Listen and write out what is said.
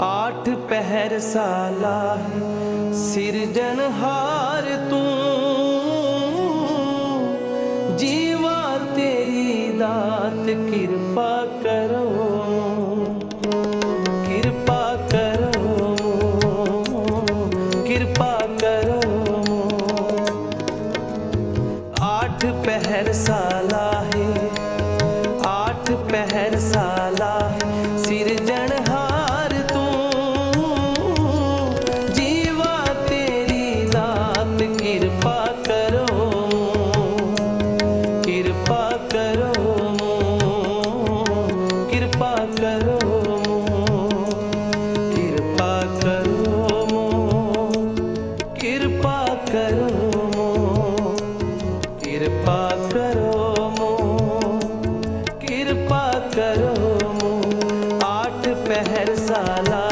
ਆਠ ਪਹਿਰ ਸਾਲਾ ਸਿਰਜਣਹਾਰ ਤੂੰ। ਜੀਵਾ ਤੇਰੀ ਦਾਤ ਕਿਰਪਾ ਕਰੋ ਕਿਰਪਾ ਕਰੋ ਕਿਰਪਾ ਕਰੋ। ਆਠ ਪਹਿਰ ਸਾਲਾ ਹੈ, ਆਠ ਪਹਿਰ ਸਾਲਾ ਕਿਰਪਾ ਕਰੋ ਮੋ ਕਿਰਪਾ ਕਰੋ ਮੋ ਕਿਰਪਾ ਕਰੋ ਮੋ ਆਠ ਪਹਿਰ ਸਾਲ